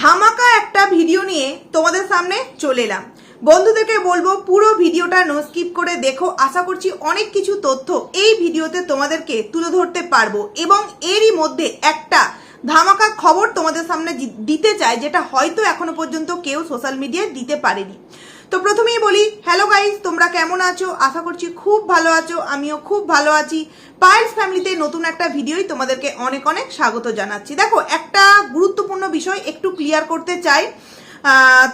ধামাকা একটা ভিডিও নিয়ে তোমাদের সামনে চলে এলাম। বন্ধুদেরকে বলব, পুরো ভিডিওটা নো স্কিপ করে দেখো। আশা করছি অনেক কিছু তথ্য এই ভিডিওতে তোমাদেরকে তুলে ধরতে পারব এবং এরই মধ্যে একটা ধামাকা খবর তোমাদের সামনে দিতে চাই, যেটা হয়তো এখনও পর্যন্ত কেউ সোশ্যাল মিডিয়ায় দিতে পারেনি। তো প্রথমেই বলি হ্যালো গাইস তোমরা কেমন আছো? আশা করছি খুব ভালো আছো, আমিও খুব ভালো আছি। পায়েলস ফ্যামিলিতে নতুন একটা ভিডিওই তোমাদেরকে অনেক অনেক স্বাগত জানাচ্ছি। দেখো, একটা গুরুত্বপূর্ণ বিষয় একটু ক্লিয়ার করতে চাই।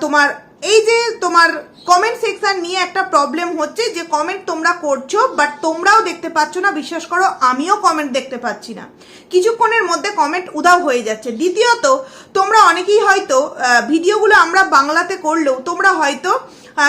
তোমার, এই যে তোমার কমেন্ট সেকশন নিয়ে একটা প্রবলেম হচ্ছে, যে কমেন্ট তোমরা করছ বাট তোমরাও দেখতে পাচ্ছ না, বিশ্বাস করো, আমিও কমেন্ট দেখতে পাচ্ছি না। কিছুক্ষণের মধ্যে কমেন্ট উধাও হয়ে যাচ্ছে। দ্বিতীয়ত, তোমরা অনেকেই হয়তো ভিডিওগুলো আমরা বাংলাতে করলেও তোমরা হয়তো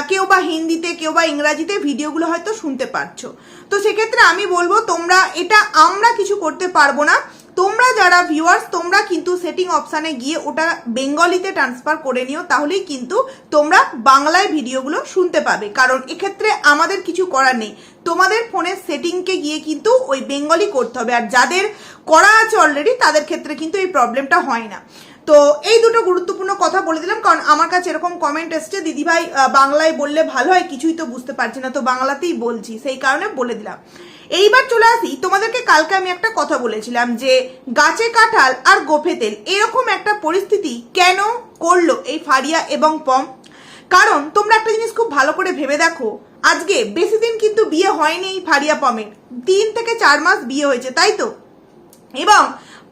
কেউ বা হিন্দিতে, কেউ বা ইংরাজিতে ভিডিওগুলো হয়তো শুনতে পারছ। তো সেক্ষেত্রে আমি বলব, তোমরা, এটা আমরা কিছু করতে পারব না। তোমরা যারা ভিউয়ার্স তোমরা কিন্তু সেটিং অপশানে গিয়ে ওটা বেঙ্গলিতে ট্রান্সফার করে নিও, তাহলেই কিন্তু তোমরা বাংলায় ভিডিওগুলো শুনতে পাবে। কারণ এক্ষেত্রে আমাদের কিছু করার নেই। তোমাদের ফোনের সেটিংকে গিয়ে কিন্তু ওই বেঙ্গলি করতে হবে। আর যাদের করা আছে অলরেডি তাদের ক্ষেত্রে কিন্তু এই প্রবলেমটা হয় না। তো এই দুটো গুরুত্বপূর্ণ কথা বলে দিলাম, কারণ আমার কাছে এরকম কমেন্ট এসছে, দিদিভাই বাংলায় বললে ভালো হয়, কিছুই তো বুঝতে পারছি না, তো বাংলাতেই বলছি, সেই কারণে বলে দিলাম। এইবার চলে আসি, তোমাদেরকে কালকে আমি একটা কথা বলেছিলাম যে গাছে কাঁঠাল আর গোফে তেল, এরকম একটা পরিস্থিতি কেন করল এই ফারিয়া এবং পম? কারণ তোমরা একটা জিনিস খুব ভালো করে ভেবে দেখো, আজকে বেশি দিন কিন্তু বিয়ে হয়নি ফারিয়া পমের, তিন থেকে চার মাস বিয়ে হয়েছে, তাই তো? এবং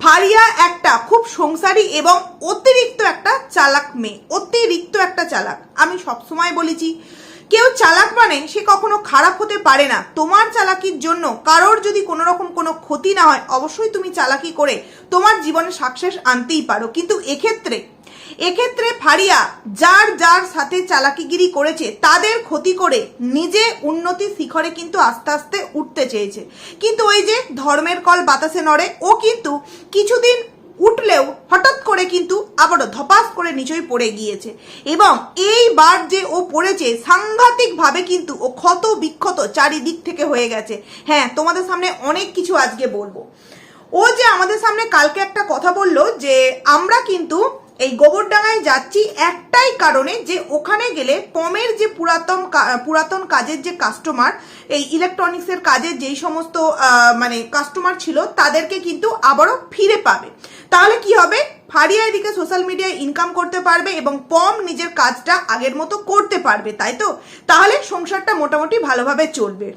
ফারিয়া একটা খুব সংসারী এবং অতিরিক্ত একটা চালাক মেয়ে, অতিরিক্ত একটা চালাক। আমি সবসময় বলেছি, কেউ চালাক মানে সে কখনো খারাপ হতে পারে না। তোমার চালাকির জন্য কারোর যদি কোনো রকম কোনো ক্ষতি না হয়, অবশ্যই তুমি চালাকি করে তোমার জীবনে সাকসেস আনতেই পারো। কিন্তু এক্ষেত্রে এক্ষেত্রে ফারিয়া যার যার সাথে চালাকিগিরি করেছে, তাদের ক্ষতি করে নিজে উন্নতি শিখরে কিন্তু আস্তে আস্তে উঠতে চেয়েছে। কিন্তু ওই যে ধর্মের কল বাতাসে নড়ে, ও কিন্তু কিছুদিন উঠলেও হঠাৎ করে কিন্তু আবারও ধপাস করে নিচই পড়ে গিয়েছে। এবং এইবার যে ও পড়েছে, সাংঘাতিকভাবে কিন্তু ও ক্ষত বিক্ষত চারিদিক থেকে হয়ে গেছে। হ্যাঁ তোমাদের সামনে অনেক কিছু আজকে বলব। ও যে আমাদের সামনে কালকে একটা কথা বলল যে, আমরা কিন্তু এই গোবরডাঙ্গায় যাচ্ছি একটাই কারণে যে ওখানে গেলে পমের যে পুরাতন পুরাতন কাজের যে কাস্টমার এই ইলেকট্রনিক্সের কাজের যেই সমস্ত মানে কাস্টমার ছিল, তাদেরকে কিন্তু আবারও ফিরে পাবে। তাহলে কি হবে? ফারিয়া এদিকে সোশ্যাল মিডিয়ায় ইনকাম করতে পারবে এবং পম নিজের কাজটা আগের মতো করতে পারবে, তাই তো? তাহলে সংসারটা মোটামুটি ভালোভাবে চলবে।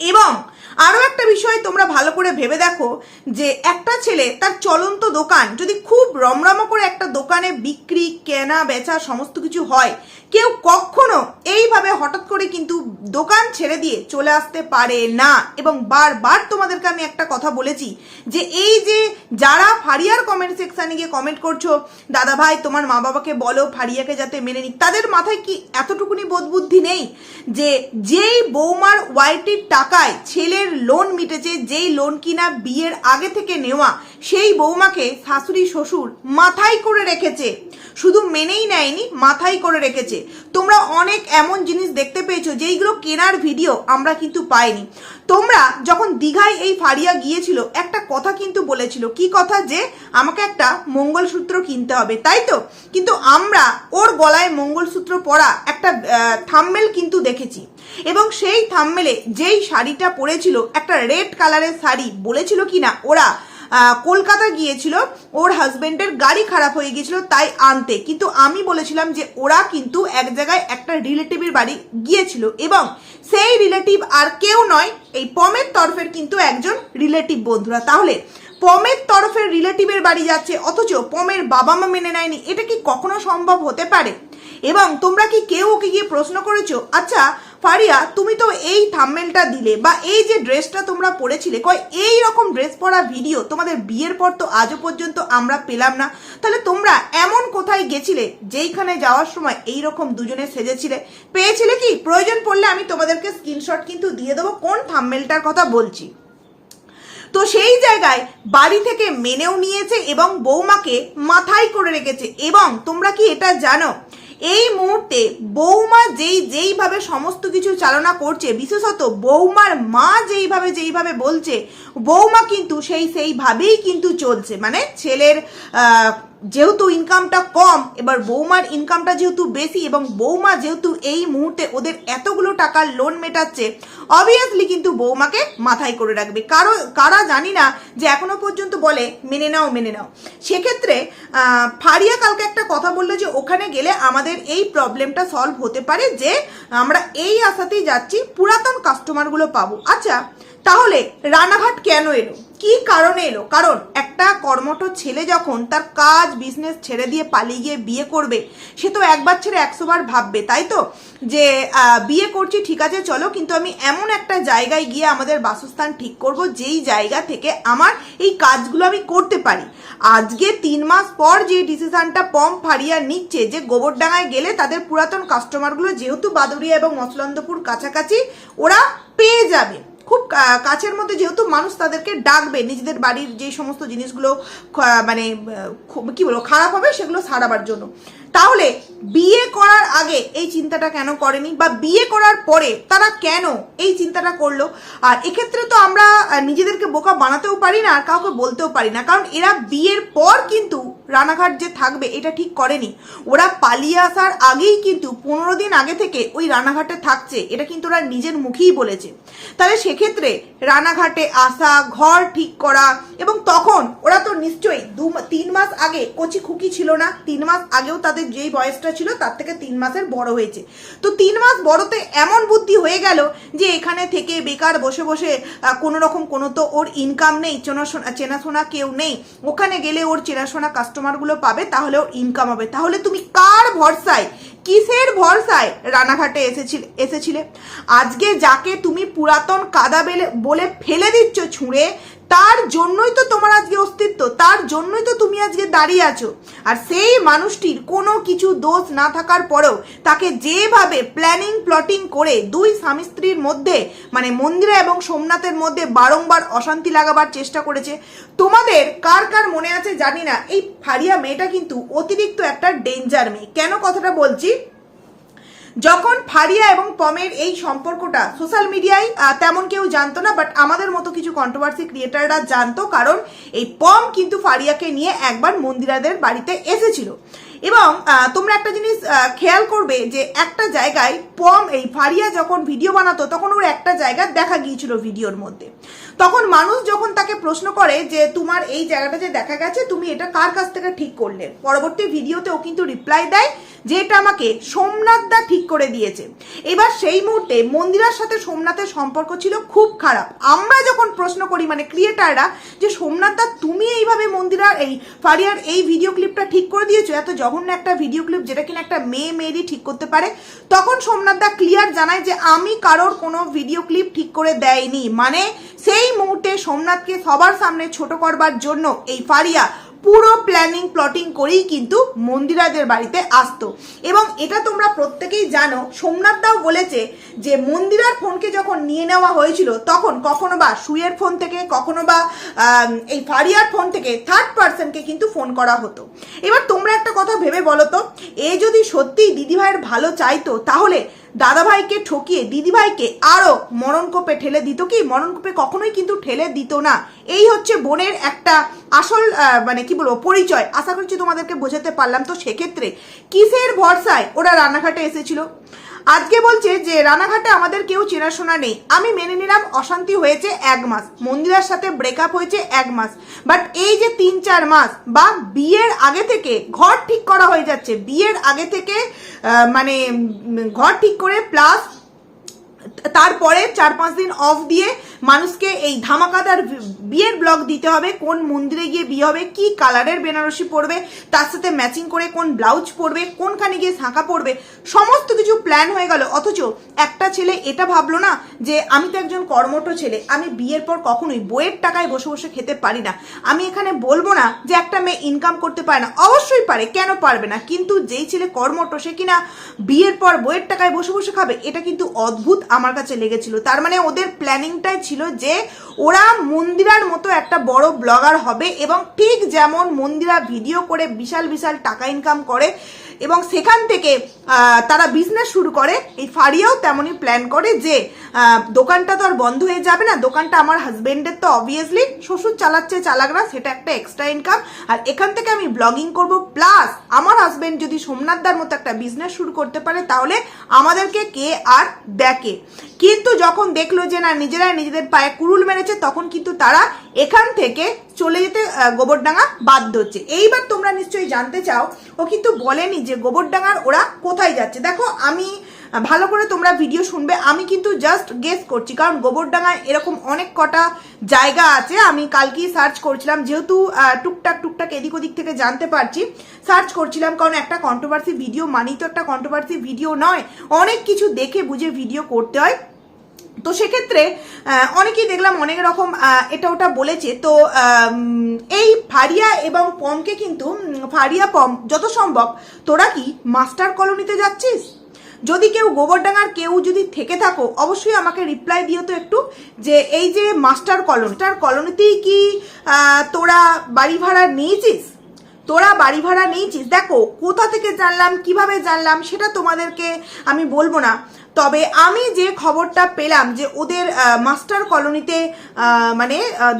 এবং আরও একটা বিষয় তোমরা ভালো করে ভেবে দেখো যে একটা ছেলে তার চলন্ত দোকান যদি খুব রমরমা করে একটা দোকানে বিক্রি, কেনা, বেচা সমস্ত কিছু হয় কেউ কখনো এইভাবে হঠাৎ করে কিন্তু দোকান ছেড়ে দিয়ে চলে আসতে পারে না। এবং বারবার তোমাদেরকে আমি একটা কথা বলেছি যে এই যে যারা ফারিয়ার কমেন্ট সেকশানে গিয়ে কমেন্ট করছ, দাদা ভাই, তোমার মা বাবাকে বলো, ফারিয়াকে যাতে মেনে নিক। তাদের মাথায় কি এতটুকুনি বোধ বুদ্ধি নেই যে যেই বৌমার ওয়াইটির টাকায় ছেলের লোন মিটেছে, যেই লোন কিনা বিয়ের আগে থেকে নেওয়া, সেই বৌমাকে শাশুড়ি, শ্বশুর মাথায় করে রেখেছে। শুধু মেনেই নেয়নি, মাথায় করে রেখেছে। তোমরা অনেক এমন জিনিস দেখতে পেয়েছ যেইগুলো কেনার ভিডিও আমরা কিন্তু পাইনি। তোমরা যখন দীঘায় এই ফারিয়া গিয়েছিল, একটা কথা কিন্তু বলেছিল। কি কথা যে, আমাকে একটা মঙ্গলসূত্র কিনতে হবে, তাই তো? কিন্তু আমরা ওর গলায় মঙ্গলসূত্র পরা একটা থাম্মেল কিন্তু দেখেছি। এবং সেই থাম্মেলে যেই শাড়িটা পরেছিল, একটা রেড কালারের শাড়ি, বলেছিল কিনা ওরা কলকাতা গিয়েছিল, ওর হাজবেন্ডের গাড়ি খারাপ হয়ে গিয়েছিল, তাই আনতে। কিন্তু আমি বলেছিলাম যে ওরা কিন্তু এক জায়গায় একটা রিলেটিভের বাড়ি গিয়েছিল এবং সেই রিলেটিভ আর কেউ নয়, এই পমের তরফের কিন্তু একজন রিলেটিভ বন্ধুরা। তাহলে পমের তরফের রিলেটিভের বাড়ি যাচ্ছে, অথচ পমের বাবা মা মেনে নেয়নি, এটা কি কখনো সম্ভব হতে পারে? এবং তোমরা কি কেউ ওকে গিয়ে প্রশ্ন করেছ? আচ্ছা ফারিয়া তুমি তো এই থাম্মেলটা দিলে বা এই যে ড্রেসটা তোমরা পরেছিলে, কয় এই রকম ড্রেস পরা ভিডিও তোমাদের বিয়ের পর তো আজও পর্যন্ত আমরা পেলাম না। তাহলে তোমরা এমন কোথায় গেছিলে যেইখানে যাওয়ার সময় এই রকম দুজনে সেজেছিলে? পেয়েছিলে কি? প্রয়োজন পড়লে আমি তোমাদেরকে স্ক্রিনশট কিন্তু দিয়ে দেবো, কোন থাম্মেলটার কথা বলছি। তো সেই জায়গায় বাড়ি থেকে মেনেও নিয়েছে এবং বৌমাকে মাথায় করে রেখেছে। এবং তোমরা কি এটা জানো? এই মুহূর্তে বৌমা যেই, যেইভাবে সমস্ত কিছু চালনা করছে, বিশেষত বৌমার মা যেইভাবে যেইভাবে বলছে, বৌমা কিন্তু সেই, সেইভাবেই কিন্তু চলছে। মানে ছেলের যেহেতু ইনকামটা কম, এবার বৌমার ইনকামটা যেহেতু বেশি এবং বৌমা যেহেতু এই মুহূর্তে ওদের এতগুলো টাকার লোন মেটাচ্ছে অবভিয়াসলি কিন্তু বৌমাকে মাথায় করে রাখবে। কারও, কারা জানি না যে এখনও পর্যন্ত বলে, মেনে নাও মেনে নাও। সেক্ষেত্রে ফারিয়া কালকে একটা কথা বলল যে, ওখানে গেলে আমাদের এই প্রবলেমটা সলভ হতে পারে যে, আমরা এই আশাতেই যাচ্ছি, পুরাতন কাস্টমারগুলো পাবো। আচ্ছা তাহলে রানাঘাট কেন এলো? কি কারণে এলো? কারণ একটা কর্মঠ ছেলে যখন তার কাজ বিজনেস ছেড়ে দিয়ে পালিয়ে গিয়ে বিয়ে করবে, সে তো একবার ছেড়ে একশো বার ভাববে, তাই তো? যে বিয়ে করছি, ঠিক আছে, চলো, কিন্তু আমি এমন একটা জায়গায় গিয়ে আমাদের বাসস্থান ঠিক করব, যেই জায়গা থেকে আমার এই কাজগুলো আমি করতে পারি। আজকে তিন মাস পর যে ডিসিশনটা পম ফারিয়া নিচ্ছে, যে গোবরডাঙ্গায় গেলে তাদের পুরাতন কাস্টমারগুলো যেহেতু বাদুরিয়া এবং মসলন্দপুর কাছাকাছি, ওরা পেয়ে যাবে। খুব কাছের মধ্যে যেহেতু মানুষ তাদেরকে ডাকবে, নিজেদের বাড়ির যে সমস্ত জিনিসগুলো মানে কি বলব, খারাপ হবে সেগুলো সারাবার জন্য। তাহলে, বিয়ে করার আগে এই চিন্তাটা কেন করেনি বা বিয়ে করার পরে তারা কেন এই চিন্তাটা করল? আর এক্ষেত্রে তো আমরা নিজেদেরকে বোকা বানাতেও পারি না আর কাউকে বলতেও পারি না। কারণ এরা বিয়ের পর কিন্তু রানাঘাট যে থাকবে, এটা ঠিক করেনি। ওরা পালিয়ে আসার আগেই কিন্তু পনেরো দিন আগে থেকে ওই রানাঘাটে থাকছে। এটা কিন্তু ওরা নিজের মুখেই বলেছে। তাহলে সেক্ষেত্রে রানাঘাটে আসা, ঘর ঠিক করা এবং তখন ওরা তো নিশ্চয়ই দু তিন মাস আগে কচি খুকি ছিল না, তিন মাস আগেও তাদের যেই বয়সটা ছিল তার থেকে তিন মাসের বড় হয়েছে। তো তিন মাস বড়তে এমন বুদ্ধি হয়ে গেল যে এখানে থেকে বেকার বসে বসে কোনো রকম কোনো তো ওর ইনকাম নেই, চেনাশোনা চেনাশোনা কেউ নেই। ওখানে গেলে ওর চেনাশোনা কাস্টমারগুলো পাবে, তাহলেও ইনকাম হবে। তাহলে তুমি কার ভরসায়, কিসের ভরসায় রানাঘাটে এসেছিলে এসেছিলে? আজকে যাকে তুমি পুরাতন কাদা বেলে, বলে ফেলে দিচ্ছ ছুঁড়ে তার জন্যই তো তোমার আজকে অস্তিত্ব, তার জন্যই তো তুমি আজকে দাঁড়িয়ে আছো। আর সেই মানুষটির কোনো কিছু দোষ না থাকার পরেও তাকে যেভাবে প্ল্যানিং প্লটিং করে দুই স্বামী স্ত্রীর মধ্যে মানে মন্দিরা এবং সোমনাথের মধ্যে বারংবার অশান্তি লাগাবার চেষ্টা করেছে, তোমাদের কার কার মনে আছে জানি না। এই ফারিয়া মেয়েটা কিন্তু অতিরিক্ত একটা ডেঞ্জার মেয়ে। কেন কথাটা বলছি? যখন ফারিয়া এবং পমের এই সম্পর্কটা সোশ্যাল মিডিয়ায় তেমন কেউ জানতো না বাট আমাদের মতো কিছু কন্ট্রোভার্সি ক্রিয়েটাররা জানতো, কারণ এই পম কিন্তু ফারিয়াকে নিয়ে একবার মন্দিরাদের বাড়িতে এসেছিল। এবং তোমরা একটা জিনিস খেয়াল করবে যে একটা জায়গায় পম, এই ফারিয়া যখন ভিডিও বানাতো, তখন ওর একটা জায়গা দেখা গিয়েছিল ভিডিওর মধ্যে। তখন মানুষ যখন তাকে প্রশ্ন করে যে, তোমার এই জায়গাটা যে দেখা গেছে, তুমি এটা কার কাছ থেকে ঠিক করলে? পরবর্তী ভিডিওতে ও কিন্তু রিপ্লাই দেয় যে এটা আমাকে সোমনাথ দা ঠিক করে দিয়েছে। এবার সেই মুহূর্তে মন্দিরার সাথে সোমনাথের সম্পর্ক ছিল খুব খারাপ। আমরা যখন প্রশ্ন করি মানে ক্রিয়েটাররা, যে সোমনাথ দা, তুমি এইভাবে মন্দিরার এই ফারিয়ার এই ভিডিও ক্লিপটা ঠিক করে দিয়েছ? এত জঘন্য একটা ভিডিও ক্লিপ যেটা কিনা একটা মেয়ে মেয়েরই ঠিক করতে পারে। তখন সোমনাথ দা ক্লিয়ার জানায় যে আমি কারোর কোনো ভিডিও ক্লিপ ঠিক করে দেয়নি। মানে সেই মুহূর্তে সোমনাথকে সবার সামনে ছোট করবার জন্য এই ফারিয়া পুরো প্ল্যানিং প্লটিং করেই কিন্তু মন্দিরাদের বাড়িতে আসতো। এবং এটা তোমরা প্রত্যেকেই জানো, সোমনাথ দাও বলেছে যে মন্দিরার ফোনকে যখন নিয়ে নেওয়া হয়েছিল, তখন কখনো বা সুয়ের ফোন থেকে, কখনো বা এই ফারিয়ার ফোন থেকে থার্ড পার্সনকে কিন্তু ফোন করা হতো। এবার তোমরা একটা কথা ভেবে বলো তো, এ যদি সত্যিই দিদিভাইয়ের ভালো চাইতো, তাহলে দাদাভাইকে ঠকিয়ে দিদিভাইকে আরও মরণকোপে ঠেলে দিত কি? মরণকোপে কখনোই কিন্তু ঠেলে দিত না। এই হচ্ছে বোনের একটা আসল মানে কি বলব, পরিচয়। আশা করছি তোমাদেরকে বোঝাতে পারলাম। তো সেক্ষেত্রে কিসের ভরসায় ওরা রান্নাঘাটে এসেছিল? আজকে বলছে যে, রানাঘাটে আমাদের কেউ চেনাশোনা নেই। আমি মেনে নিলাম অশান্তি হয়েছে এক মাস। মন্দিরার সাথে ব্রেকআপ হয়েছে এক মাস। বাট এই যে তিন চার মাস বা বিয়ের আগে থেকে ঘর ঠিক করা হয়ে যাচ্ছে। বিয়ের আগে থেকে মানে ঘর ঠিক করে প্লাস তারপরে চার পাঁচ দিন অফ দিয়ে মানুষকে এই ধামাকাদার বিয়ের ব্লগ দিতে হবে, কোন মন্দিরে গিয়ে বিয়ে হবে, কি কালারের বেনারসি পরবে, তার সাথে ম্যাচিং করে কোন ব্লাউজ পরবে, কোনখানে গিয়ে শাঁখা পরবে, সমস্ত কিছু প্ল্যান হয়ে গেল। অথচ একটা ছেলে এটা ভাবলো না যে আমি তো একজন কর্মঠ ছেলে, আমি বিয়ের পর কখনোই বইয়ের টাকায় বসে বসে খেতে পারি না। আমি এখানে বলব না যে একটা মেয়ে ইনকাম করতে পারে না, অবশ্যই পারে, কেন পারবে না? কিন্তু যেই ছেলে কর্মঠ, সে কিনা বিয়ের পর বইয়ের টাকায় বসে বসে খাবে, এটা কিন্তু অদ্ভুত, আমার কাছে লেগেছিল। তার মানে ওদের প্ল্যানিংটাই ছিল যে ওরা মন্দিরার মতো একটা বড় ব্লগার হবে এবং ঠিক যেমন মন্দিরা ভিডিও করে বিশাল বিশাল টাকা ইনকাম করে এবং সেখান থেকে তারা বিজনেস শুরু করে। এই ফারিয়াও তেমনই প্ল্যান করে যে দোকানটা তো আর বন্ধ হয়ে যাবে না। দোকানটা আমার হাজবেন্ডের তো অবভিয়াসলি শ্বশুর চালাচ্ছে চালাক না সেটা একটা এক্সট্রা ইনকাম আর এখান থেকে আমি ব্লগিং করব। প্লাস আমার হাজবেন্ড যদি সোমনাথদার মতো একটা বিজনেস শুরু করতে পারে, তাহলে আমাদেরকে কে আর দেখে? কিন্তু যখন দেখল যে, না নিজেরাই নিজেদের পায়ে কুরুল মেরেছে, তখন কিন্তু তারা এখান থেকে চলে যেতে গোবরডাঙ্গা বাধ্য হচ্ছে। এইবার তোমরা নিশ্চয়ই জানতে চাও, ও কিন্তু বলেনি যে গোবরডাঙ্গার ওরা কোথায় যাচ্ছে? দেখো, আমি, ভালো করে তোমরা ভিডিও শুনবে। আমি কিন্তু জাস্ট গেস করছি, কারণ গোবরডাঙ্গায় এরকম অনেক কটা জায়গা আছে। আমি কালকেই সার্চ করছিলাম, যেহেতু টুকটাক টুকটাক এদিক ওদিক থেকে জানতে পারছি। সার্চ করছিলাম, কারণ একটা কন্ট্রোভার্সি ভিডিও মানেই তো একটা কন্ট্রোভার্সি ভিডিও নয়। অনেক কিছু দেখে, বুঝে ভিডিও করতে হয়। তো সেক্ষেত্রে অনেকেই দেখলাম অনেক রকম এটা ওটা বলেছে। তো এই ফারিয়া এবং পমকে কিন্তু ফারিয়া, পম, যত সম্ভব, তোরা কি মাস্টার কলোনিতে যাচ্ছিস? যদি কেউ গোবরডাঙ্গার, কেউ যদি থেকে থাকো, অবশ্যই আমাকে রিপ্লাই দিও তো একটু যে এই যে মাস্টার কলোনি তার কলোনিতেই কি তোরা বাড়ি ভাড়া নিয়েছিস? তোরা বাড়ি ভাড়া নিয়েছিস? দেখো, কোথা থেকে জানলাম, কীভাবে জানলাম, সেটা তোমাদেরকে আমি বলব না। তবে আমি যে খবরটা পেলাম যে ওদের মাস্টার কলোনিতে মানে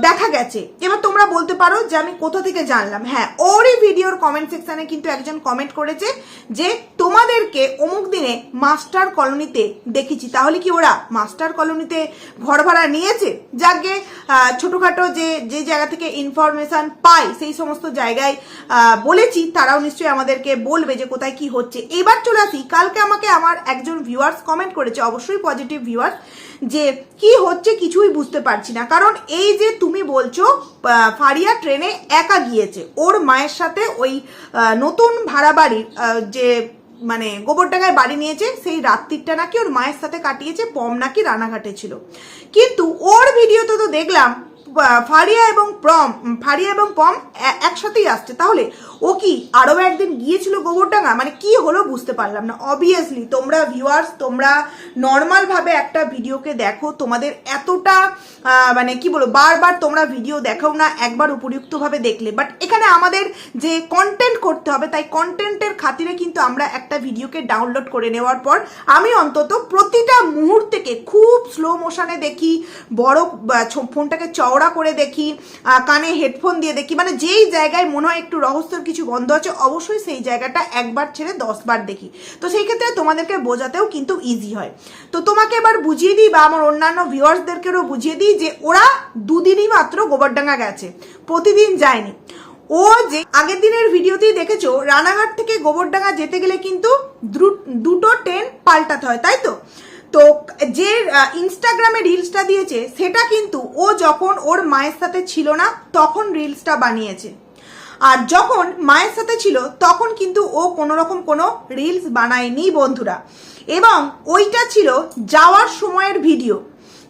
দেখা গেছে। এবার তোমরা বলতে পারো যে আমি কোথা থেকে জানলাম। হ্যাঁ ওরই ভিডিওর কমেন্ট সেকশানে কিন্তু একজন কমেন্ট করেছে যে তোমাদেরকে অমুক দিনে মাস্টার কলোনিতে দেখেছি। তাহলে কি ওরা মাস্টার কলোনিতে ঘর ভাড়া নিয়েছে? যাকে ছোটোখাটো যে যে জায়গা থেকে ইনফরমেশন পাই, সেই সমস্ত জায়গায় বলেছি, তারাও নিশ্চয়ই আমাদেরকে বলবে যে কোথায় কি হচ্ছে। এবার চলে আসি, কালকে আমাকে আমার একজন ভিউয়ার্স কমেন্ট করেছে, অবশ্যই পজিটিভ ভিউয়ার্স যে কি হচ্ছে কিছুই বুঝতে পারছি না। কারণ এই যে তুমি বলছো ফারিয়া ট্রেনে একা গিয়েছে, ওর মায়ের সাথে ওই নতুন ভাড়া বাড়ির যে মানে গোবর ডাঙ্গায় বাড়ি নিয়েছে, সেই রাত্রিটা নাকি ওর মায়ের সাথে কাটিয়েছে, পম নাকি রানাঘাটে ছিল। কিন্তু ওর ভিডিওতে তো দেখলাম ফারিয়া এবং প্রম ফারিয়া এবং পম একসাথেই আসছে। তাহলে ও কি আরও একদিন গিয়েছিল গোবরডাঙ্গা? মানে কি হলো বুঝতে পারলাম না। অবভিয়াসলি তোমরা ভিউয়ার্স তোমরা নর্মালভাবে একটা ভিডিওকে দেখো। তোমাদের এতটা মানে কি বলব, বারবার তোমরা ভিডিও দেখাও না, একবার উপযুক্তভাবে দেখলে। বাট এখানে আমাদের যে কন্টেন্ট করতে হবে, তাই কন্টেন্টের খাতিরে কিন্তু আমরা একটা ভিডিওকে ডাউনলোড করে নেওয়ার পর আমি অন্তত প্রতিটা মুহূর্তেকে খুব স্লো মোশনে দেখি। বড় ফোনটাকে চওড়া করে দেখি কানে হেডফোন দিয়ে দেখি মানে যেই জায়গায় মনে হয় একটু রহস্যের কিছু গন্ধ আছে, অবশ্যই সেই জায়গাটা একবার ছেড়ে দশবার দেখি। তো সেই ক্ষেত্রে তোমাদেরকে বোঝাতেও কিন্তু ইজি হয়। তো তোমাকে এবার বুঝিয়ে দিই বা আমার অন্যান্য ভিউয়ার্সদেরকেও বুঝিয়ে দিই যে ওরা দুদিনই মাত্র গোবরডাঙ্গা গেছে, প্রতিদিন যায়নি। ও যে আগের দিনের ভিডিওতেই দেখেছ, রানাঘাট থেকে গোবরডাঙ্গা যেতে গেলে কিন্তু দুটো ট্রেন পাল্টাতে হয়, তাই তো? তো যে ইনস্টাগ্রামে রিলসটা দিয়েছে, সেটা কিন্তু ও যখন ওর মায়ের সাথে ছিল না, তখন রিলসটা বানিয়েছে। আর যখন মায়ের সাথে ছিল, তখন কিন্তু ও কোনো রকম কোনো রিলস বানায়নি বন্ধুরা। এবং ওইটা ছিল যাওয়ার সময়ের ভিডিও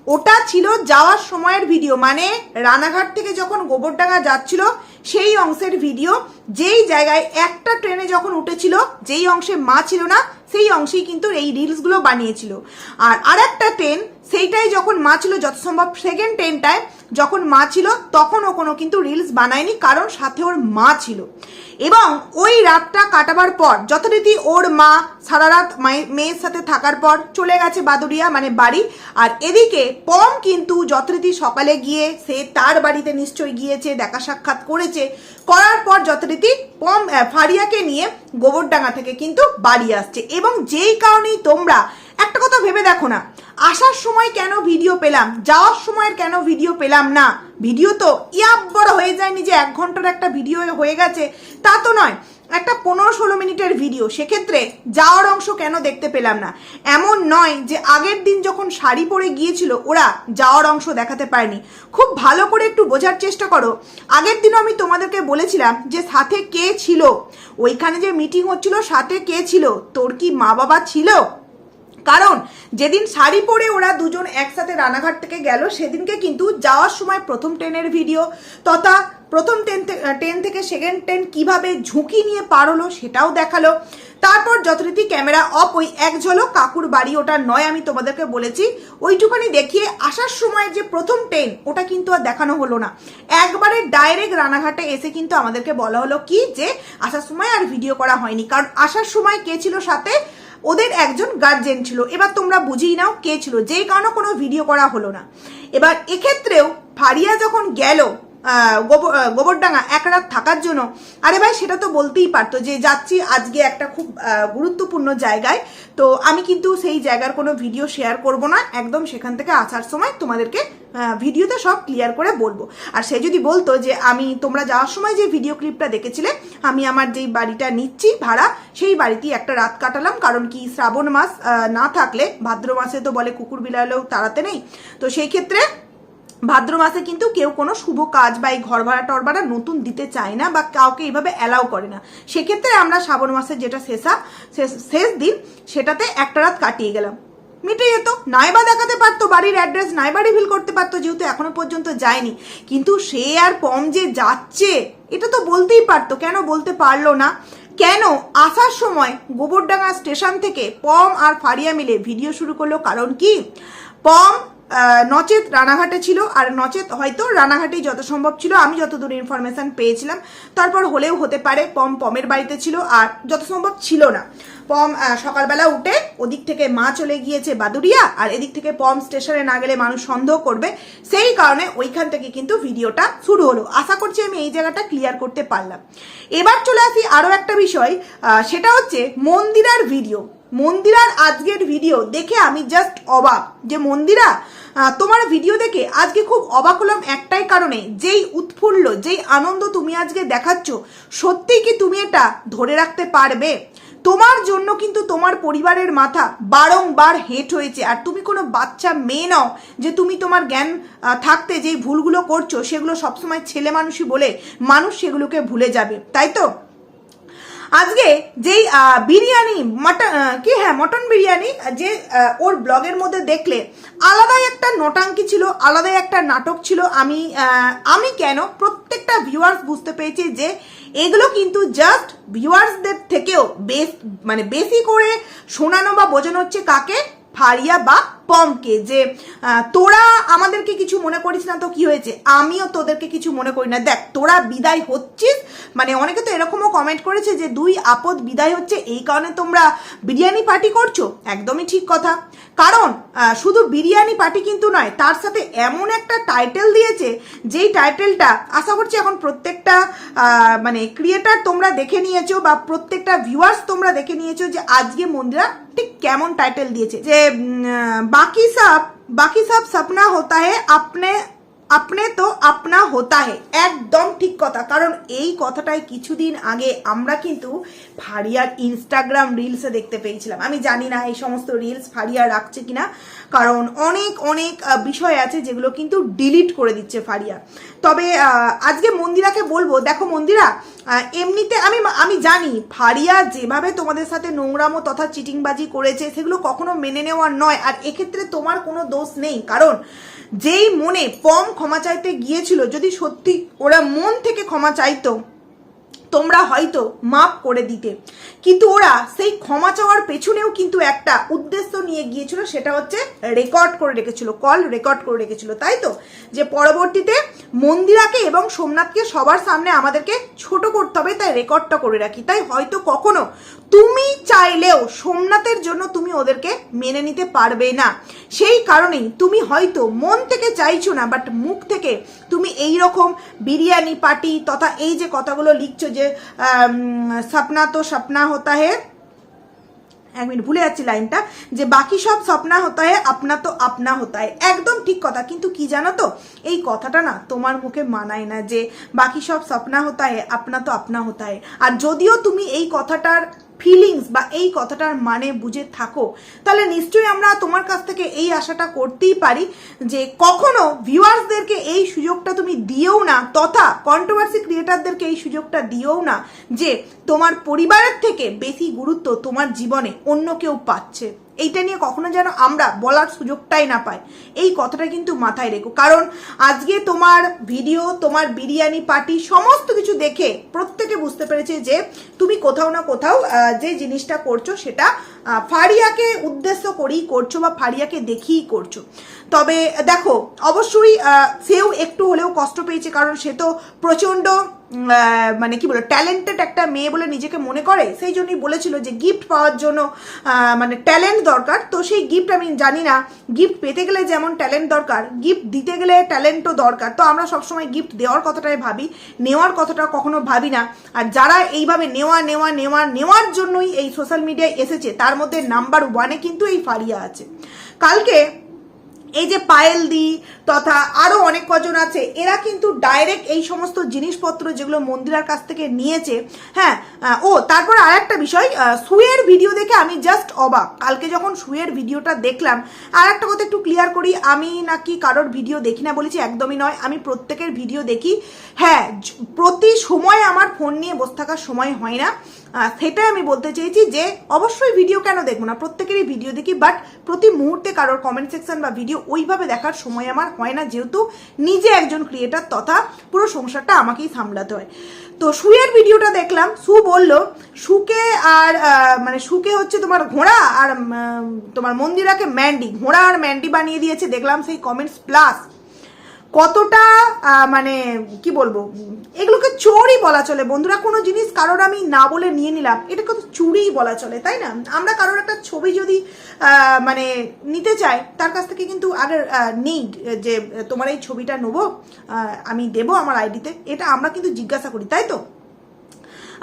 ওটা ছিল যাওয়ার সময়ের ভিডিও মানে রানাঘাট থেকে যখন গোবরডাঙ্গা যাচ্ছিল, সেই অংশের ভিডিও যেই জায়গায় একটা ট্রেনে যখন উঠেছিল, যেই অংশে মা ছিল না সেই অংশেই কিন্তু এই রিলসগুলো বানিয়েছিল। আর আরেকটা ট্রেন সেইটাই যখন মা ছিল যত সম্ভব সেকেন্ড ট্রেনটায় যখন মা ছিল তখন ও কোনো কিন্তু রিলস বানায়নি, কারণ সাথে ওর মা ছিল। এবং ওই রাতটা কাটাবার পর, যথারীতি ওর মা সারা রাত মেয়ের সাথে থাকার পর চলে গেছে বাদুরিয়া মানে বাড়ি। আর এদিকে পম কিন্তু যথারীতি সকালে গিয়ে, সে তার বাড়িতে নিশ্চয়ই গিয়েছে, দেখা সাক্ষাৎ করেছে। করার পর যথারীতি পম ফারিয়াকে নিয়ে গোবরডাঙ্গা থেকে কিন্তু বাড়ি আসছে। এবং যেই কারণেই তোমরা, একটা কথা ভেবে দেখো না, আসার সময় কেন ভিডিও পেলাম, যাওয়ার সময়ের কেন ভিডিও পেলাম না? ভিডিও তো ইয়াব বড় হয়ে যায়নি যে এক ঘণ্টার একটা ভিডিও হয়ে গেছে, তা তো নয়। একটা পনেরো ষোলো মিনিটের ভিডিও সেক্ষেত্রে যাওয়ার অংশ কেন দেখতে পেলাম না? এমন নয় যে আগের দিন যখন শাড়ি পরে গিয়েছিল, ওরা যাওয়ার অংশ দেখাতে পারেনি। খুব ভালো করে একটু বোঝার চেষ্টা করো। আগের দিনও আমি তোমাদেরকে বলেছিলাম যে সাথে কে ছিল? ওইখানে যে মিটিং হচ্ছিল, সাথে কে ছিল? তোর কি মা বাবা ছিল? কারণ যেদিন শাড়ি পরে ওরা দুজন একসাথে রানাঘাট থেকে গেল, সেদিনকে কিন্তু যাওয়ার সময় প্রথম ট্রেনের ভিডিও তথা প্রথম ট্রেন ট্রেন থেকে সেকেন্ড ট্রেন কীভাবে ঝুঁকি নিয়ে পার হলো সেটাও দেখাল। তারপর যথারীতি ক্যামেরা অফ, ওই এক ঝলক কাকুর বাড়ি, ওটা নয়, আমি তোমাদেরকে বলেছি। ওইটুখানি দেখিয়ে আসার সময় যে প্রথম ট্রেন, ওটা কিন্তু আর দেখানো হলো না। একবারে ডাইরেক্ট রানাঘাটে এসে কিন্তু আমাদেরকে বলা হলো কি যে, আসার সময় আর ভিডিও করা হয়নি। কারণ আসার সময় কে ছিল সাথে? ওদের একজন গার্জেন ছিল। এবার তোমরা বুঝিয়ে নাও কে ছিল। যেই কারণে কোনো ভিডিও করা হলো না। এবার এক্ষেত্রেও ফারিয়া যখন গেল গোবরডাঙ্গা এক রাত থাকার জন্য। আরে ভাই, সেটা তো বলতেই পারতো যে যাচ্ছি আজকে একটা খুব গুরুত্বপূর্ণ জায়গায়। তো আমি কিন্তু সেই জায়গার কোনো ভিডিও শেয়ার করব না। একদম সেখান থেকে আসার সময় তোমাদেরকে ভিডিওতে সব ক্লিয়ার করে বলব। আর সে যদি বলতো যে আমি, তোমরা যাওয়ার সময় যে ভিডিও ক্লিপটা দেখেছিলে, আমি আমার যেই বাড়িটা নিচ্ছি ভাড়া, সেই বাড়িতেই একটা রাত কাটালাম। কারণ কি, শ্রাবণ মাস না থাকলে, ভাদ্র মাসে তো বলে কুকুর বিলালেও তাড়াতে নেই। তো সেই ক্ষেত্রে ভাদ্র মাসে কিন্তু কেউ কোনো শুভ কাজ বা এই ঘর ভাড়া টর ভাড়া নতুন দিতে চায় না বা কাউকে এইভাবে অ্যালাউ করে না। সেক্ষেত্রে আমরা শ্রাবণ মাসের যেটা শেষা, শেষ- দিন, সেটাতে একটা রাত কাটিয়ে গেলাম। মিটে যেত। নাইবা দেখাতে পারতো, বাড়ির অ্যাড্রেস নাইবা রিভিল করতে পারতো, যেহেতু এখনও পর্যন্ত যায়নি। কিন্তু সে আর পম যে যাচ্ছে, এটা তো বলতেই পারতো। কেন বলতে পারল না? কেন? আসার সময় গোবরডাঙ্গা স্টেশন থেকে পম আর ফারিয়া মিলে ভিডিও শুরু করল। কারণ কি? পম নচেত রানাঘাটে ছিল আর নচেত হয়তো রানাঘাটেই যত সম্ভব ছিল। আমি যতদূর ইনফরমেশন পেয়েছিলাম। তারপর হলেও হতে পারে পম পমের বাড়িতে ছিল আর যত সম্ভব ছিল না। পম সকালবেলা উঠে ওদিক থেকে মা চলে গিয়েছে বাদুরিয়া আর এদিক থেকে পম স্টেশনে না গেলে মানুষ সন্দেহ করবে। সেই কারণে ওইখান থেকে কিন্তু ভিডিওটা শুরু হলো। আশা করছি আমি এই জায়গাটা ক্লিয়ার করতে পারলাম। এবার চলে আসি আরও একটা বিষয় সেটা হচ্ছে মন্দিরার ভিডিও মন্দিরার আজকের ভিডিও দেখে আমি জাস্ট অবাক যে মন্দিরা তোমার ভিডিও দেখে আজকে খুব অবাক হলাম একটাই কারণে, যেই উৎফুল্ল, যেই আনন্দ তুমি আজকে দেখাচ্ছ, সত্যিই কি তুমি এটা ধরে রাখতে পারবে? তোমার জন্য কিন্তু তোমার পরিবারের মাথা বারংবার হেট হয়েছে, আর তুমি কোনো বাচ্চা মেয়ে নাও যে তুমি তোমার জ্ঞান থাকতে যেই ভুলগুলো করছ, সেগুলো সবসময় ছেলে মানুষই বলে, মানুষ সেগুলোকে ভুলে যাবে, তাই তো? আজকে যেই বিরিয়ানি, মটন কি হ্যাঁ মটন বিরিয়ানি যে ওর ব্লগের মধ্যে দেখলে, আলাদাই একটা নটাঙ্কি ছিল, আলাদাই একটা নাটক ছিল। আমি আমি কেন প্রত্যেকটা ভিউয়ার্স বুঝতে পেরেছি যে, এগুলো কিন্তু জাস্ট ভিউয়ার্সদের থেকেও বেশ মানে বেশি করে শোনানো বা বোঝানো হচ্ছে কাকে? ফারিয়া বা পমকে যে তোরা আমাদেরকে কিছু মনে করিস না তো কি হয়েছে? আমিও তোদেরকে কিছু মনে করি না। দেখ, তোরা বিদায় হচ্ছিস। মানে অনেকে তো এরকমও কমেন্ট করেছে যে, দুই আপদ বিদায় হচ্ছে, এই কারণে তোমরা বিরিয়ানি পার্টি করছ। একদমই ঠিক কথা। কারণ শুধু বিরিয়ানি পার্টি কিন্তু নয়, তার সাথে এমন একটা টাইটেল দিয়েছে, যেই টাইটেলটা আশা করছি এখন প্রত্যেকটা মানে ক্রিয়েটার তোমরা দেখে নিয়েছো বা প্রত্যেকটা ভিউয়ার্স তোমরা দেখে নিয়েছো যে, আজকে মন্দিরা ঠিক কেমন টাইটেল দিয়েছে। যে উম, আহ, বাকি সব বাকি সব সপনা হতা হে আপনি তো আপনা হতা হে। একদম ঠিক কথা। কারণ এই কথাটাই কিছুদিন আগে আমরা কিন্তু ফারিয়ার ইনস্টাগ্রাম রিলসে দেখতে পেয়েছিলাম। আমি জানি না এই সমস্ত রিলস ফারিয়া রাখছে কিনা। কারণ অনেক অনেক বিষয় আছে যেগুলো কিন্তু ডিলিট করে দিচ্ছে ফারিয়া। তবে আজকে মন্দিরাকে বলব, দেখো মন্দিরা এমনিতে আমি আমি জানি ফারিয়া যেভাবে তোমাদের সাথে নোংরামো তথা চিটিংবাজি করেছে, সেগুলো কখনো মেনে নেওয়ার নয়। আর এক্ষেত্রে তোমার কোনো দোষ নেই। কারণ যেই মনে পম ক্ষমা চাইতে গিয়েছিল যদি সত্যি ওরা মন থেকে ক্ষমা চাইতো তোমরা হয়তো মাপ করে দিতে। কিন্তু ওরা সেই ক্ষমা চাওয়ার পেছনেও কিন্তু একটা উদ্দেশ্য নিয়ে গিয়েছিল, সেটা হচ্ছে রেকর্ড করে রেখেছিল কল রেকর্ড করে রেখেছিল, তাই তো? যে পরবর্তীতে মন্দিরাকে এবং সোমনাথকে সবার সামনে আমাদেরকে ছোট করতে হবে, তাই রেকর্ডটা করে রাখি। তাই হয়তো কখনো তুমি চাইলেও সোমনাথের জন্য তুমি ওদেরকে মেনে নিতে পারবে না। সেই কারণেই তুমি হয়তো মন থেকে চাইছো না বাট মুখ থেকে তুমি এই রকম বিরিয়ানি পার্টি তথা এই যে কথাগুলো লিখছো যে আম, সপনা তো সপনা হতা হে। এক মিনিট ভুলে যাচ্ছি লাইনটা। যে বাকি সব স্বপ্না হতা হয় আপনা তো আপনা হতা হয় একদম ঠিক কথা কিন্তু কি জানো তো? এই কথাটা না তোমার মুখে মানায় না যে বাকি সব স্বপ্না হতা হয় আপনা তো আপনা হতা হয় আর যদিও তুমি এই কথাটার ফিলিংস বা এই কথাটার মানে বুঝে থাকো। তাহলে নিশ্চয়ই আমরা তোমার কাছ থেকে এই আশাটা করতেই পারি যে কখনো ভিউয়ার্সদেরকে এই সুযোগটা তুমি দিয়েও না, তথা কন্ট্রোভার্সি ক্রিয়েটারদেরকে এই সুযোগটা দিয়েও না যে তোমার পরিবারের থেকে বেশি গুরুত্ব তোমার জীবনে অন্য কেউ পাচ্ছে। এইটা নিয়ে কখনো যেন আমরা বলার সুযোগটাই না পাই। এই কথাটা কিন্তু মাথায় রেখো। কারণ আজকে তোমার ভিডিও, তোমার বিরিয়ানি পার্টি সমস্ত কিছু দেখে প্রত্যেকে বুঝতে পেরেছে যে তুমি কোথাও না কোথাও যে জিনিসটা করছ সেটা ফারিয়াকে উদ্দেশ্য করেই করছ বা ফারিয়াকে দেখিয়েই করছ। তবে দেখো, অবশ্যই সেও একটু হলেও কষ্ট পেয়েছে কারণ সে তো প্রচণ্ড মানে কি বলো ট্যালেন্টেড একটা মেয়ে বলে নিজেকে মনে করে, সেই জন্যই বলেছিল যে গিফট পাওয়ার জন্য মানে ট্যালেন্ট দরকার। তো সেই গিফট আমি জানি না গিফট পেতে গেলে যেমন ট্যালেন্ট দরকার গিফট দিতে গেলে ট্যালেন্টও দরকার। তো আমরা সবসময় গিফট দেওয়ার কথাটাই ভাবি, নেওয়ার কথাটা কখনো ভাবি না। আর যারা এইভাবে নেওয়া নেওয়া নেওয়া, নেওয়ার জন্যই এই সোশ্যাল মিডিয়ায় এসেছে, তার মধ্যে নাম্বার ওয়ানে কিন্তু এই ফারিয়া আছে। কালকে এই যে পায়েল দি তথা আরও অনেক কজন আছে, এরা কিন্তু ডাইরেক্ট এই সমস্ত জিনিসপত্র যেগুলো মন্দিরার কাছ থেকে নিয়েছে হ্যাঁ ও, তারপর আর একটা বিষয় সুয়ের ভিডিও দেখে আমি জাস্ট অবাক। কালকে যখন সুয়ের ভিডিওটা দেখলাম আর একটা কথা একটু ক্লিয়ার করি, আমি নাকি কারোর ভিডিও দেখি না বলেছি, একদমই নয়, আমি প্রত্যেকের ভিডিও দেখি। হ্যাঁ প্রতি সময় আমার ফোন নিয়ে বসে থাকার সময় হয় না। সেটাই আমি বলতে চেয়েছি যে, অবশ্যই ভিডিও কেন দেখব না? প্রত্যেকেরই ভিডিও দেখি বাট প্রতি মুহূর্তে কারোর কমেন্ট সেকশন বা ভিডিও ওইভাবে দেখার সময় আমার হয় না, যেহেতু নিজে একজন ক্রিয়েটার তথা পুরো সংসারটা আমাকেই সামলাতে হয়। তো সুয়ের ভিডিওটা দেখলাম, সু বলল, সুকে আর মানে সুকে হচ্ছে তোমার ঘোড়া আর তোমার মন্দিরাকে ম্যান্ডি ঘোড়া আর ম্যান্ডি বানিয়ে দিয়েছে, দেখলাম সেই কমেন্টস প্লাস কতটা মানে কি বলব, এগুলোকে চোরই বলা চলে। বন্ধুরা, কোনো জিনিস কারোর আমি না বলে নিয়ে নিলাম এটা কত চুরিই বলা চলে, তাই না? আমরা কারোর একটা ছবি যদি মানে নিতে চাই, তার কাছ থেকে কিন্তু আগে নেই যে, তোমার এই ছবিটা নেব আমি দেবো আমার আইডিতে এটা আমরা কিন্তু জিজ্ঞাসা করি, তাই তো?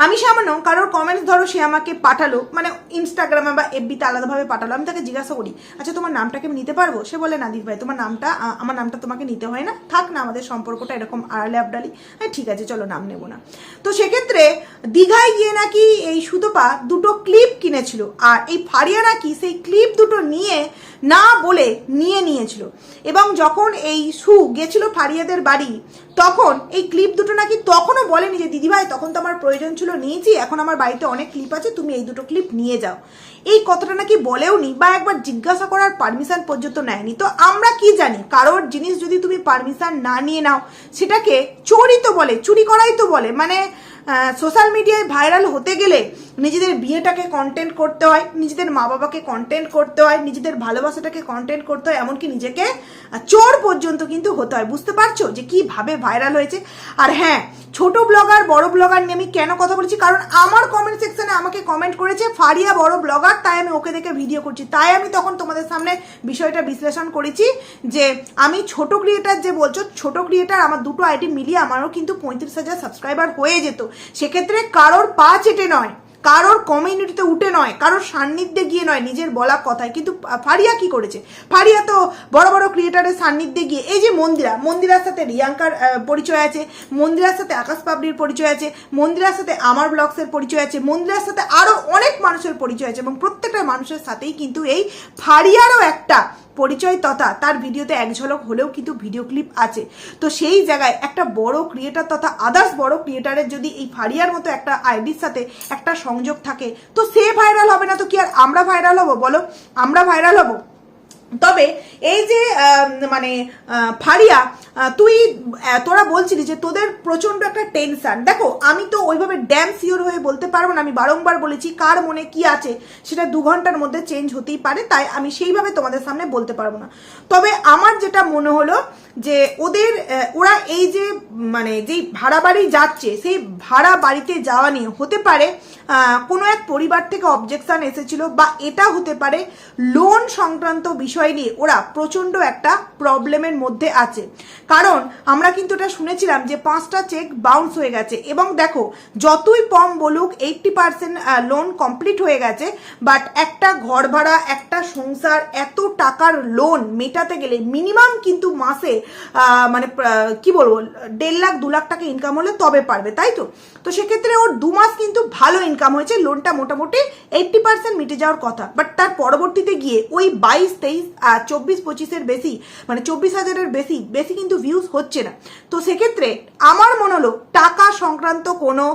আমি সামান্য, কারোর কমেন্টস ধরো সে আমাকে পাঠালো মানে ইনস্টাগ্রামে বা এফবিতে আলাদাভাবে পাঠালো, আমি তাকে জিজ্ঞাসা করি আচ্ছা তোমার নামটাকে আমি নিতে পারব? সে বলে, না দিদি ভাই, তোমার নামটা আমার নামটা তোমাকে নিতে হয় না। থাক না, আমাদের সম্পর্কটা এরকম আড়ালে আবডালি। হ্যাঁ ঠিক আছে, চলো নাম নেব না। তো সেক্ষেত্রে দীঘায় গিয়ে নাকি এই সুতপা দুটো ক্লিপ কিনেছিল। আর এই ফারিয়া নাকি সেই ক্লিপ দুটো নিয়ে না বলে নিয়ে নিয়েছিল। এবং যখন এই সু গেছিল ফারিয়াদের বাড়ি, তখন এই ক্লিপ দুটো নাকি তখনও বলেনি যে, দিদিভাই, তখন তো আমার প্রয়োজন ছিল, নিয়েছি, এখন আমার বাড়িতে অনেক ক্লিপ আছে, তুমি এই দুটো ক্লিপ নিয়ে যাও। এই কথাটা নাকি বলেও নি বা একবার জিজ্ঞাসা করার পারমিশন পর্যন্ত নেয়নি। তো আমরা কি জানি? কারোর জিনিস যদি তুমি পারমিশন না নিয়ে নাও, সেটাকে চোরই তো বলে, চুরি করাই তো বলে। মানে সোশ্যাল মিডিয়ায় ভাইরাল হতে গেলে নিজেদের বিয়েটাকে কন্টেন্ট করতে হয়, নিজেদের মা বাবাকে কন্টেন্ট করতে হয়, নিজেদের ভালোবাসাটাকে কন্টেন্ট করতে হয়, এমনকি নিজেকে চোর পর্যন্ত কিন্তু হতে হয়। বুঝতে পারছ যে কীভাবে ভাইরাল হয়েছে? আর হ্যাঁ ছোট ব্লগার বড় ব্লগার নিয়ে আমি কেন কথা বলছি? কারণ আমার কমেন্ট সেকশনে আমাকে কমেন্ট করেছে ফারিয়া বড় ব্লগার তাই আমি ওকে দেখে ভিডিও করছি। তাই আমি তখন তোমাদের সামনে বিষয়টা বিশ্লেষণ করেছি যে আমি ছোট ক্রিয়েটার যে বলছো, ছোট ক্রিয়েটার আমার দুটো আইডি মিলিয়ে আমারও কিন্তু পঁয়ত্রিশ হাজার সাবস্ক্রাইবার হয়ে যেত। সেক্ষেত্রে কারোর পা চেটে নয়, কারোর কমিউনিটিতে উঠে নয়, কারোর সান্নিধ্যে গিয়ে নয়, নিজের বলা কথায়। কিন্তু ফারিয়া কি করেছে? ফারিয়া তো বড় বড় ক্রিয়েটারের সান্নিধ্যে গিয়ে, এই যে মন্দিরা, মন্দিরার সাথে রিয়াঙ্কার পরিচয় আছে, মন্দিরার সাথে আকাশ পাবলির পরিচয় আছে, মন্দিরার সাথে আমার ব্লগসের পরিচয় আছে, মন্দিরার সাথে আরও অনেক মানুষের পরিচয় আছে এবং প্রত্যেকটা মানুষের সাথেই কিন্তু এই ফারিয়ারও একটা পরিচয় তথা তার ভিডিওতে এক ঝলক হলেও কিন্তু ভিডিও ক্লিপ আছে। তো সেই জায়গায় একটা বড় ক্রিয়েটার তথা আদার্স বড় ক্রিয়েটারের যদি এই ফারিয়ার মতো একটা আইডির সাথে একটা সংযোগ থাকে, তো সে ভাইরাল হবে না, তো কি আর আমরা ভাইরাল হব বলো? আমরা ভাইরাল হব? তবে এই যে মানে ফারিয়া তুই তোরা বলছিলি যে তোদের প্রচণ্ড একটা টেনশন দেখো, আমি তো ওইভাবে ড্যাম সিওর হয়ে বলতে পারব না, আমি বারংবার বলেছি কার মনে কি আছে, সেটা দু ঘণ্টার মধ্যে চেঞ্জ হতেই পারে, তাই আমি সেইভাবে তোমাদের সামনে বলতে পারব না। তবে আমার যেটা মনে হলো যে ওদের ওরা এই যে মানে যেই ভাড়া বাড়ি যাচ্ছে, সেই ভাড়া বাড়িতে যাওয়া নিয়ে হতে পারে কোনো এক পরিবার থেকে অবজেকশন এসেছিল বা এটা হতে পারে লোন সংক্রান্ত বিষয় নিয়ে ওরা প্রচণ্ড একটা প্রবলেমের মধ্যে আছে। কারণ আমরা কিন্তু এটা শুনেছিলাম যে পাঁচটা চেক বাউন্স হয়ে গেছে এবং দেখো, যতই কম বলুক এইটটি পার্সেন্ট লোন কমপ্লিট হয়ে গেছে বাট একটা ঘর ভাড়া, একটা সংসার, এত টাকার লোন মেটাতে গেলে মিনিমাম কিন্তু মাসে মানে কি বলব, দেড় লাখ, দু লাখ টাকা ইনকাম হলে তবে পারবে, তাই তো? তো সেক্ষেত্রে ওর দু মাস কিন্তু ভালো ইনকাম হয়েছে লোনটা মোটামুটি এইটটি পার্সেন্ট মিটে যাওয়ার কথা। বাট তার পরবর্তীতে গিয়ে ওই বাইশ, তেইশ চব্বিশ, পঁচিশের বেশি মানে চব্বিশ হাজারের বেশি বেশি কিন্তু ভিউজ হচ্ছে না। তো সেক্ষেত্রে আমার মনে হলো টাকা সংক্রান্ত কোনো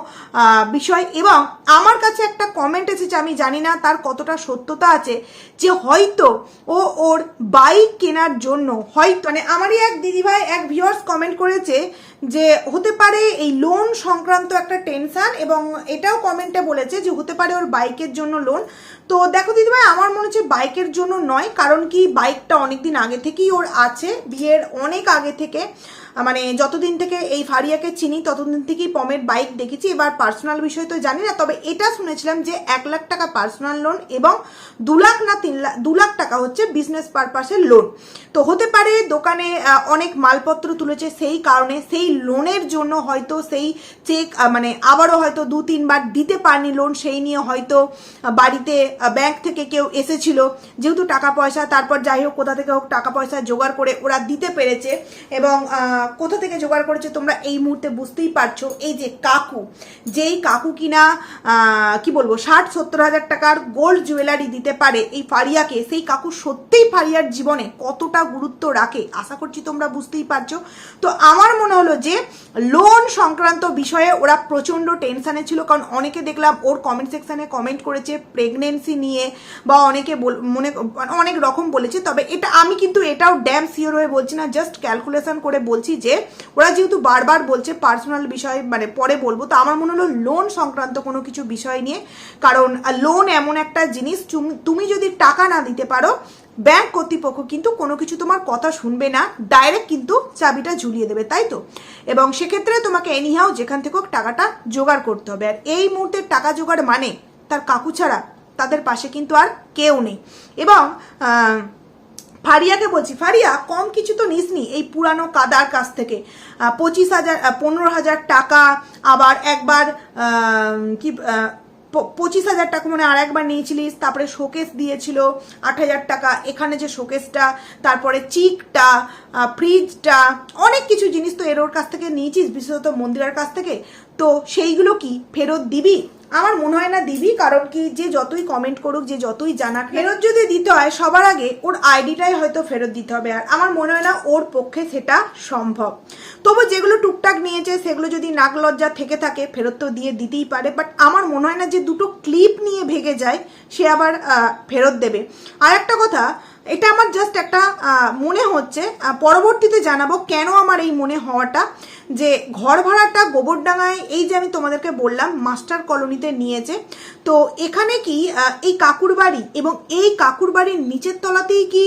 বিষয় এবং আমার কাছে একটা কমেন্ট এসেছে, আমি জানি না তার কতটা সত্যতা আছে, যে হয়তো ও ওর বাইক কেনার জন্য, হয়তো মানে আমারই এক দিদিভাই, এক ভিউয়ার্স কমেন্ট করেছে যে হতে পারে এই লোন সংক্রান্ত একটা টেনশান এবং এটাও কমেন্টে বলেছে যে হতে পারে ওর বাইকের জন্য লোন তো দেখো দিদিভাই, আমার মনে হচ্ছে বাইকের জন্য নয়, কারণ কি বাইকটা অনেকদিন আগে থেকেই ওর আছে, বিয়ের অনেক আগে থেকে। মানে যতদিন থেকে এই ফারিয়াকে চিনি, ততদিন থেকেই পমের বাইক দেখেছি। এবার পার্সোনাল বিষয় তো জানি না, তবে এটা শুনেছিলাম যে এক লাখ টাকা পার্সোনাল লোন এবং দু লাখ না তিন লাখ, দু লাখ টাকা হচ্ছে বিজনেস পারপাসের লোন তো হতে পারে দোকানে অনেক মালপত্র তুলেছে, সেই কারণে সেই লোনের জন্য হয়তো সেই চেক মানে আবারও হয়তো দু, তিনবার দিতে পারেনি লোন সেই নিয়ে হয়তো বাড়িতে ব্যাংক থেকে কেউ এসেছিল। যেহেতু টাকা পয়সা, তারপর যাই হোক, কোথা থেকে হোক টাকা পয়সা জোগাড় করে ওরা দিতে পেরেছে এবং কোথা থেকে জোগাড় করেছে তোমরা? এই মুহূর্তে বুঝতেই পারছ। এই যে কাকু, যেই কাকু কিনা কি বলব, ষাট, সত্তর হাজার টাকার গোল্ড জুয়েলারি দিতে পারে এই ফারিয়াকে, সেই কাকু সত্যিই ফারিয়ার জীবনে কতটা গুরুত্ব রাখে, আশা করছি তোমরা বুঝতেই পারছ। তো আমার মনে হলো যে লোন সংক্রান্ত বিষয়ে ওরা প্রচণ্ড টেনশানে ছিল, কারণ অনেকে দেখলাম ওর কমেন্ট সেকশনে কমেন্ট করেছে প্রেগনেন্সি নিয়ে, বা অনেকে মনে, অনেক রকম বলেছে, তবে এটা আমি কিন্তু এটাও ড্যাম সিওর হয়ে বলছি না জাস্ট ক্যালকুলেশন করে বলছি যে ওরা যেহেতু বারবার বলছে পার্সোনাল বিষয় মানে পরে বলব, তো আমার মনে হলো লোন সংক্রান্ত কোনো কিছু বিষয় নিয়ে, কারণ লোন এমন একটা জিনিস তুমি- যদি টাকা না দিতে পারো ব্যাংক কর্তৃপক্ষ কিন্তু কোনো কিছু তোমার কথা শুনবে না ডাইরেক্ট কিন্তু চাবিটা ঝুলিয়ে দেবে, তাই তো? এবং সেক্ষেত্রে তোমাকে এনিহাও যেখান থেকে টাকাটা জোগাড় করতে হবে। আর এই মুহূর্তে টাকা জোগাড় মানে তার কাকু ছাড়া তাদের পাশে কিন্তু আর কেউ নেই। এবং ফারিয়াকে বলছি, ফারিয়া, কম কিছু তো নিসনি এই পুরানো কাদার কাছ থেকে। পঁচিশ হাজার পনেরো হাজার টাকা আবার একবার কি পঁচিশ হাজার টাকা মানে আর একবার নিয়েছিলিস, তারপরে শোকেস দিয়েছিল আট হাজার টাকা। এখানে যে শোকেসটা, তারপরে চিকটা ফ্রিজটা, অনেক কিছু জিনিস তো এর ওর কাছ থেকে নিয়েছিস, বিশেষত মন্দিরের কাছ থেকে। তো সেইগুলো কি ফেরত দিবি? আমার মনে হয় না দিবি কারণ কি যে যতই কমেন্ট করুক যে যতই জানাক ফেরত যদি দিতে হয় সবার আগে ওর আইডিটাই হয়তো ফেরত দিতে হবে। আর আমার মনে হয় না ওর পক্ষে সেটা সম্ভব। তবু যেগুলো টুকটাক নিয়েছে সেগুলো যদি নাক লজ্জা থেকে থাকে ফেরত তো দিয়ে দিতেই পারে। বাট আমার মনে হয় না যে দুটো ক্লিপ নিয়ে ভেগে যায় সে আবার ফেরত দেবে। আর একটা কথা এটা আমার জাস্ট একটা মনে হচ্ছে পরবর্তীতে জানাব কেন আমার এই মনে হওয়াটা, যে ঘর ভাড়াটা গোবরডাঙ্গায়, এই যে আমি তোমাদেরকে বললাম, মাস্টার কলোনিতে নিয়েছে। তো এখানে কি এই কাকুর বাড়ি এবং এই কাকুর বাড়ির নিচের তলাতেই কি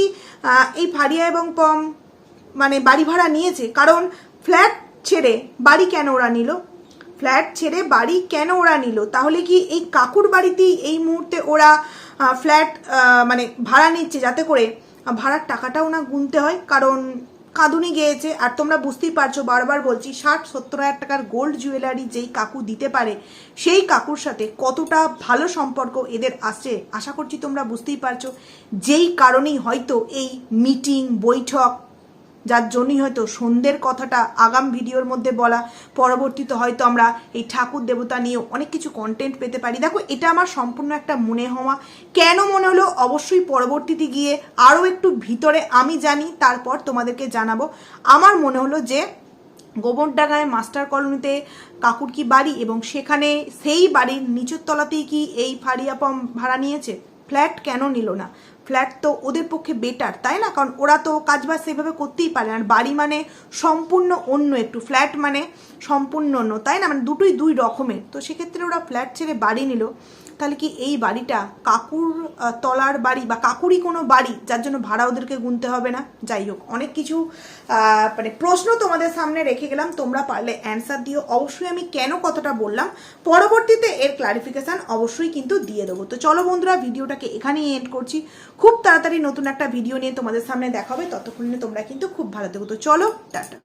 এই ফারিয়া এবং পম মানে বাড়ি ভাড়া নিয়েছে? কারণ ফ্ল্যাট ছেড়ে বাড়ি কেন ওরা নিল? ফ্ল্যাট ছেড়ে বাড়ি কেন ওরা নিল? তাহলে কি এই কাকুর বাড়িতেই এই মুহূর্তে ওরা ফ্ল্যাট মানে ভাড়া নিচ্ছে যাতে করে ভাড়ার টাকাটাও না গুনতে হয়? কারণ কাঁদুনি গিয়েছে, আর তোমরা বুঝতেই পারছ, বারবার বলছি, ষাট, সত্তর হাজার টাকার গোল্ড জুয়েলারি যেই কাকু দিতে পারে, সেই কাকুর সাথে কতটা ভালো সম্পর্ক এদের আসছে আশা করছি তোমরা বুঝতেই পারছ। যেই কারণেই হয়তো এই মিটিং বৈঠক যার জন্যই হয়তো সন্ধ্যের কথাটা আগাম ভিডিওর মধ্যে বলা, পরবর্তীতে হয়তো আমরা এই ঠাকুর দেবতা নিয়ে অনেক কিছু কন্টেন্ট পেতে পারি। দেখো, এটা আমার সম্পূর্ণ একটা মনে হওয়া। কেন মনে হলো? অবশ্যই পরবর্তীতে গিয়ে আরও একটু ভিতরে আমি জানি, তারপর তোমাদেরকে জানাব। আমার মনে হলো যে গোবরডাঙ্গায় মাস্টার কলোনিতে কাকুর কি বাড়ি এবং সেখানে সেই বাড়ির নিচের তলাতেই কি এই ফারিয়া ভাড়া নিয়েছে? ফ্ল্যাট কেন নিল না? ফ্ল্যাট তো ওদের পক্ষে বেটার তাই না? কারণ ওরা তো কাজবাজ সেভাবে করতেই পারে আর বাড়ি মানে সম্পূর্ণ অন্য, একটু ফ্ল্যাট মানে সম্পূর্ণ অন্য, তাই না? মানে দুটোই দুই রকমের। তো সেক্ষেত্রে ওরা ফ্ল্যাট ছেড়ে বাড়ি নিল। তাহলে কি এই বাড়িটা কাকুর তলার বাড়ি বা কাকুরই কোনো বাড়ি যার জন্য ভাড়া ওদেরকে গুনতে হবে না? যাই হোক, অনেক কিছু মানে প্রশ্ন তোমাদের সামনে রেখে গেলাম, তোমরা পারলে অ্যান্সার দিও। অবশ্যই আমি কেন কথাটা বললাম, পরবর্তীতে এর ক্লারিফিকেশান অবশ্যই কিন্তু দিয়ে দেবো। তো চলো বন্ধুরা, ভিডিওটাকে এখানেই এন্ড করছি। খুব তাড়াতাড়ি নতুন একটা ভিডিও নিয়ে তোমাদের সামনে দেখাবে ততক্ষণে তোমরা কিন্তু খুব ভালো থেকো। তো চলো, টাটা।